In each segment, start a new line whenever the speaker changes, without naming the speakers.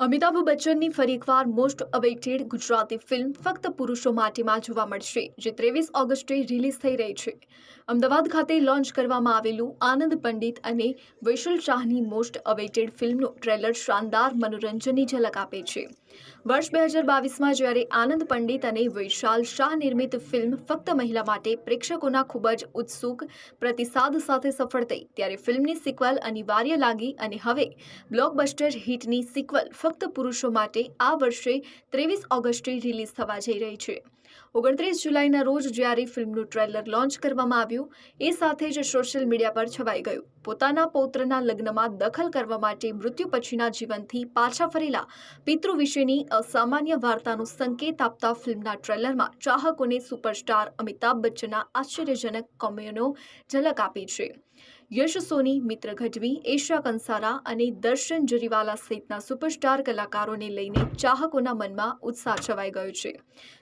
અમિતાભ બચ્ચનની ફરી એકવાર most awaited Gujarati film ફક્ત પુરુષો માટેમાં જોવા મળશે, જે ત્રેવીસ ઓગસ્ટે રિલીઝ થઈ રહી છે. અમદાવાદ ખાતે લોન્ચ કરવામાં આવેલું આનંદ પંડિત અને વૈશલ શાહની મોસ્ટ અવેઇટેડ ફિલ્મનું ટ્રેલર શાનદાર મનોરંજનની ઝલક આપે છે. વર્ષ બે હજાર બાવીસમાં જ્યારે આનંદ પંડિત અને વૈશાલ શાહ નિર્મિત ફિલ્મ ફક્ત મહિલા માટે પ્રેક્ષકોના ખૂબ જ ઉત્સુક પ્રતિસાદ સાથે સફળ થઈ, ત્યારે ફિલ્મની સિક્વલ અનિવાર્ય લાગી અને હવે બ્લોકબસ્ટર હિટની સિક્વલ ફક્ત પુરુષો માટે આ વર્ષે ત્રેવીસ ઓગસ્ટે રિલીઝ થવા જઈ રહી છે. ઓગણત્રીસ જુલાઈના રોજ જ્યારે ફિલ્મનું ટ્રેલર લોન્ચ કરવામાં આવ્યું, એ સાથે જ સોશિયલ મીડિયા પર છવાઈ ગયું. પોતાના પૌત્રના લગ્નમાં દખલ કરવા માટે મૃત્યુ પછીના જીવનથી પાછા ફરેલા પિતૃ વિશેની અસામાન્ય વાર્તાનો સંકેત આપતા ફિલ્મના ટ્રેલરમાં ચાહકોને સુપરસ્ટાર અમિતાભ બચ્ચનના આશ્ચર્યજનક કોમેનો ઝલક આપી છે. યશ સોની, મિત્ર ગઢવી, એશિયા કંસારા અને દર્શન જરીવાલા સહિતના સુપરસ્ટાર કલાકારોને લઈને ચાહકોના મનમાં ઉત્સાહ છવાઈ ગયો છે.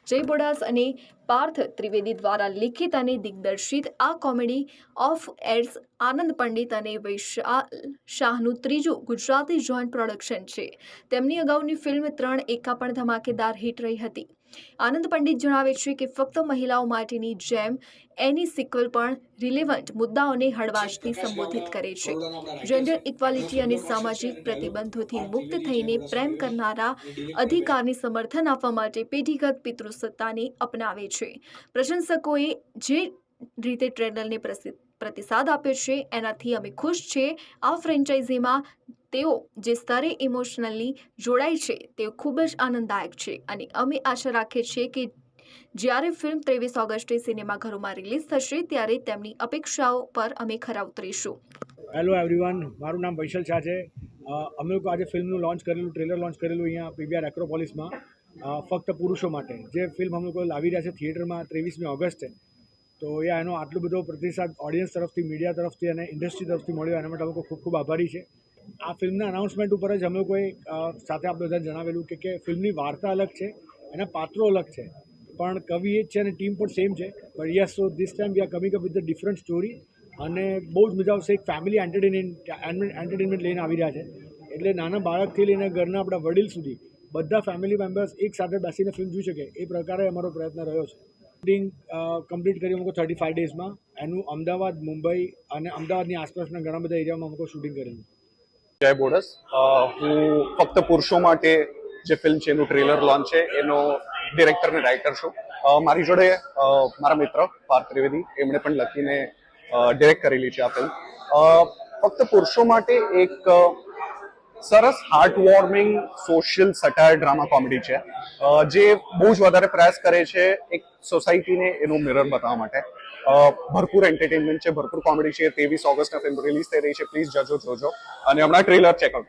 જય બોડાસ અને પાર્થ ત્રિવેદી દ્વારા લિખિત અને દિગ્દર્શિત આ comedy of errors Anand Pandit અને વૈશાલ શાહનું ત્રીજું ગુજરાતી જોઈન્ટ પ્રોડક્શન છે. તેમની અગાઉની ફિલ્મ ત્રણ એકા પણ ધમાકેદાર હિટ રહી હતી. આનંદ પંડિત જણાવે છે કે ફક્ત મહિલાઓ માટેની જેમ એની સિક્વલ પણ રિલેવન્ટ મુદ્દાઓને હળવાશથી સંબોધિત કરે છે. જેન્ડર ઇક્વાલિટી અને સામાજિક પ્રતિબંધોથી મુક્ત થઈને પ્રેમ કરનારા અધિકારને સમર્થન આપવા માટે પેઢીગત પિતૃસત્તાને અપનાવે છે. પ્રશંસકોએ જે રીતે પ્રસિદ્ધ પ્રતિસાદ આપ્યો છે, એનાથી અમે ખુશ છીએ આ ફ્રેન્ચાઇઝીમાં તેઓ જે સ્તરે ઇમોશનલી જોડાય છે, તે ખૂબ જ આનંદદાયક છે. અને અમે આશા રાખીએ છીએ કે જ્યારે ફિલ્મ ત્રેવીસ ઓગસ્ટે સિનેમાઘરોમાં રિલીઝ થશે, ત્યારે તેમની અપેક્ષાઓ પર અમે ખરા ઉતરીશું.
હેલો એવરીવન મારું નામ વૈશલ શાહ છે. અમે લોકો આજે ફિલ્મનું લોન્ચ કરેલું ટ્રેલર લોન્ચ કરેલું અહીંયા પીવીઆર એક્રોપોલિસમાં ફક્ત પુરુષો માટે. જે ફિલ્મ અમે લોકો લાવી રહ્યા છે થિયેટરમાં ત્રેવીસમી ઓગસ્ટે. તો એ એનો આટલો બધો પ્રતિસાદ ઓડિયન્સ તરફથી મીડિયા તરફથી અને ઇન્ડસ્ટ્રી તરફથી મળ્યો, એના માટે અમે ખૂબ ખૂબ આભારી છે. આ ફિલ્મના અનાઉન્સમેન્ટ ઉપર જ અમે કોઈ સાથે આપણે બધા જણાવેલું કે કે ફિલ્મની વાર્તા અલગ છે એના પાત્રો અલગ છે. પણ કવિ એ જ છે અને ટીમ પણ સેમ છે. But yes so this time we are coming up with the different story અને બહુ જ મજા આવશે. એક ફેમિલી એન્ટરટેનમેન્ટ એન્ટરટેનમેન્ટ લઈને આવી રહ્યા છે. એટલે નાના બાળકથી લઈને ઘરના આપણા વડીલ સુધી બધા ફેમિલી મેમ્બર્સ એક સાથે બેસીને ફિલ્મ જોઈ શકે. એ પ્રકારે અમારો પ્રયત્ન રહ્યો છે. શૂટિંગ કમ્પ્લીટ કરી અમુક થર્ટી ફાઇવ ડેઝમાં એનું અમદાવાદ, મુંબઈ અને અમદાવાદની આસપાસના ઘણા બધા એરિયામાં અમુક શૂટિંગ કરેલું
જય બોડસ હું ફક્ત પુરુષો માટે જે ફિલ્મ છે, એનું ટ્રેલર લોન્ચ છે, એનો ડિરેક્ટર ને રાઇટર છું. મારી જોડે મારા મિત્ર પાર્થ ત્રિવેદી, એમણે પણ લખીને ડિરેક્ટ કરેલી છે આ ફિલ્મ ફક્ત પુરુષો માટે એક સરસ heart warming social satire drama comedy છે જે બહુ જ વધારે પ્રયાસ કરે છે એક સોસાયટીને એનું મિરર બતાવવા માટે. ભરપૂર એન્ટરટેનમેન્ટ છે, ભરપૂર કોમેડી છે. ત્રેવીસ ઓગસ્ટના ફિલ્મ રિલીઝ થઈ રહી છે. પ્લીઝ જજો, જોજો. અને હમણાં ટ્રેલર ચેકઆઉટ